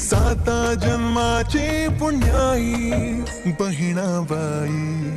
साता जन्माची पुण्याई बहिणाबाई.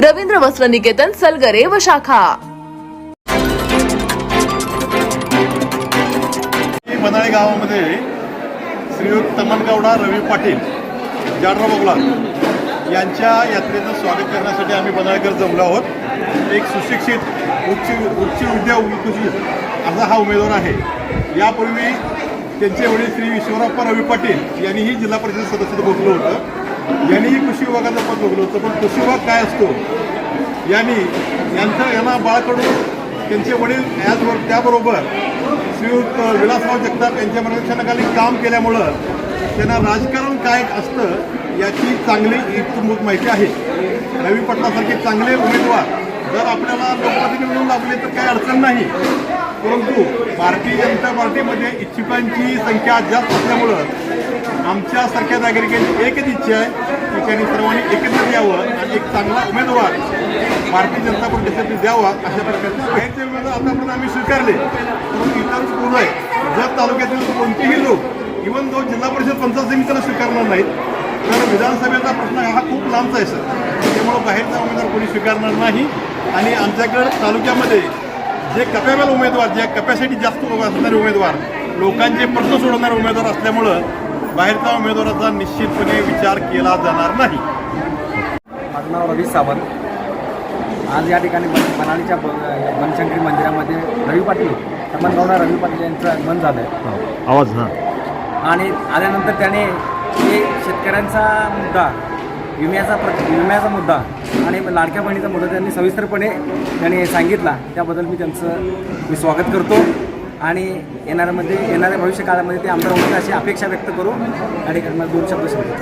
रवींद्र वस्त्र निकेतन सलगरे व शाखा. मनाळे गावामध्ये श्रीयुत तमनगौडा रवी पाटील जाडराव बगला यांच्या यात्रेचं स्वागत करण्यासाठी आम्ही बनाळकर जमलो आहोत. एक सुशिक्षित उच्च उच्च विद्या कुशीत असा हा उमेदवार आहे. यापूर्वी त्यांचे वडील श्री विश्वराप्पा रवी पाटील यांनीही जिल्हा परिषद सदस्य बोललं होतं. यांनीही कृषी विभागाचं पद बघलं होतं पण कृषी विभाग काय असतो? यांनी यांचं यांना बाळकडून त्यांचे वडील याचबरोबर त्याबरोबर श्रीयुक्त विलासराव जगताप यांच्या मार्गदर्शनाखाली काम केल्यामुळं त्यांना राजकारण काय असतं याची चांगली इतमूत माहिती आहे. रवी पटनासारखे चांगले उमेदवार जर आपल्याला लोकप्रतिनिधी म्हणून लागले तर काही अडचण नाही. परंतु भारतीय जनता पार्टीमध्ये इच्छुकांची संख्या जास्त असल्यामुळं आमच्यासारख्या नागरिकांची एकच इच्छा आहे की त्यांनी सर्वांनी एकत्र यावं आणि एक चांगला उमेदवार भारतीय जनता पक्षासाठी द्यावा अशा प्रकारचे बाहेरचे उमेदवार आतापर्यंत आम्ही स्वीकारले. परंतु इतर कोण आहे जर तालुक्यातील कोणतेही लोक इवन जो जिल्हा परिषद पंचायत समितीला स्वीकारणार नाहीत तर विधानसभेचा प्रश्न हा खूप लांबचा आहे सर. त्यामुळं बाहेरचा उमेदवार कोणी स्वीकारणार नाही. आणि आमच्याकडं तालुक्यामध्ये जे कपॅबल उमेदवार जे कपॅसिटी जास्त असणारे उमेदवार लोकांचे प्रश्न सोडवणारे उमेदवार असल्यामुळं बाहेरच्या उमेदवाराचा निश्चितपणे विचार केला जाणार नाही. माझं नाव रवी सावंत. आज या ठिकाणी बन मनालीच्या बनशंकरी मंदिरामध्ये रवी पाटील तमनगौडा रवी पाटील यांचं आगमन झालं आहे आवाज हां. आणि आल्यानंतर त्याने हे शेतकऱ्यांचा मुद्दा विम्याचा प्र विम्याचा मुद्दा आणि लाडक्या बहिणीचा मुद्दा त्यांनी सविस्तरपणे त्यांनी सांगितला. त्याबद्दल मी त्यांचं मी स्वागत करतो. आणि येणाऱ्यामध्ये येणाऱ्या भविष्य काळामध्ये ते आमदार होतील अशी अपेक्षा व्यक्त करू या ठिकाणी मला दोन शब्द सांगतो